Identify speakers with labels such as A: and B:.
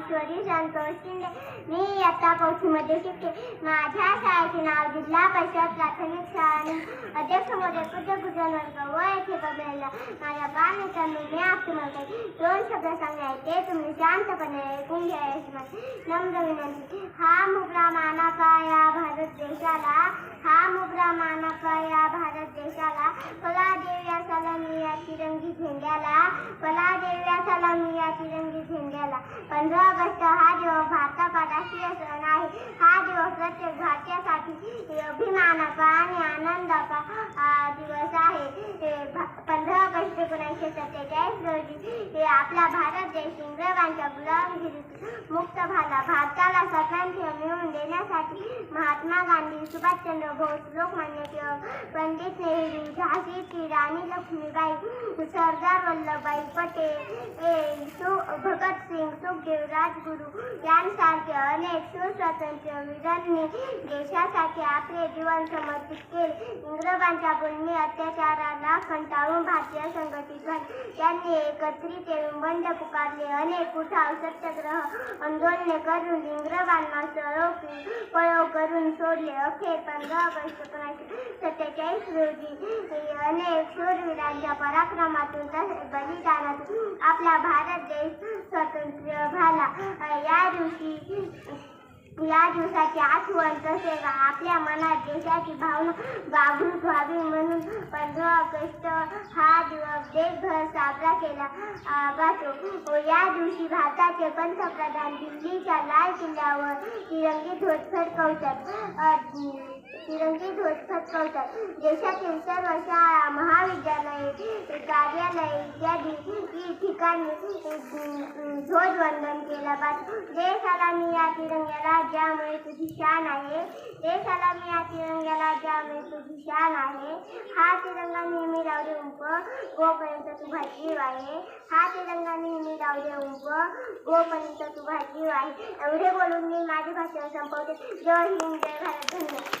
A: ईश्वरी संतोष शिंदे मी इयत्ता चौथीमध्ये शिकते. माझ्या शाळेचे नाव जिल्हा परिषद प्राथमिक शाळा. आणि अध्यक्ष महोदय पूज्य गुजन वर्ग व येथे बघायला माझ्या बालमित्रांनो मी आपल्याला दोन शब्द सांगायचे तुम्ही शांतपणे ऐकून घ्यायचे नम्र विनंती. हा मुबरा मानाचा या भारत देशाला. हा मुबरा माना या भारत देशाला कला देव्या सलामी या तिरंगी झेंड्याला. कला देव्या सलामी या तिरंगी झेंड्याला. पंधरा ऑगस्ट हा दिवस भारताचा राष्ट्रीय सण आहे. हा दिवस प्रत्येक भारतीयासाठी अभिमानाचा आणि आनंदाचा दिवस आहे. पंधरा ऑगस्ट एकोणीसशे सत्तेचाळीस रोजी आपला भारत देश इंग्रज इंग्रजांच्या गुलामगिरीतून मुक्त झाला. भारताला स्वातंत्र्य मिळवून देण्यासाठी महात्मा गांधी सुभाषचंद्र बोस लोकमान्य टिळक पंडित नेहरू झाशीची राणी लक्ष्मीबाई सरदार वल्लभभाई पटेल सु. भगतसिंग सुखदेव राजगुरू यांसारखे अनेक सुस्वातंत्र्य वीरांनी देशासाठी आपले जीवन समर्पित केले. इंग्रजांच्या गुन्हे अत्याचाराला कंटाळून भारतीय संघटित झाले. त्यांनी एकत्रित येऊन बंद पुकारले. अनेक उठाव सत्याग्रह आंदोलने करून इंग्रजांना सळव पळव करून सोडले अखेर पंधरा ऑगस्ट एकोणीसशे सत्तेचाळीस रोजी अनेक शूरवीरांच्या पराक्रमातून तसेच बलिदानातून आपला भारत देश स्वतंत्र झाला. या दिवशी या दिवसाची आठवण तसेच आपल्या मनात देशाची भावना जागृत व्हावी म्हणून पंधरा ऑगस्ट हा दिवस देशभर साजरा केला. जातो हो, या दिवशी भारताचे पंतप्रधान दिल्लीच्या लाल किल्ल्यावर तिरंगी ध्वज फडकवतात. तिरंगी ध्वज फडकवतात. देशातील सर्व शाळा महाविद्यालये कार्यालये इत्यादी इ- ठिकाणी वंदन केलं पाहिजे. जे मी या तिरंग्याला ज्यामुळे तुझी शान आहे. जे मी या तिरंग्याला ज्यामुळे तुझी शान आहे. हा तिरंगा नेहमी राहू उंप गोपर्यंत तुझा जीव आहे. हा तिरंगा नेहमी राहू उंप गोपर्यंत तुझा जीव आहे. एवढे बोलून मी माझी भाषण संपवते. जय हिंद जय भारत धन्यवाद.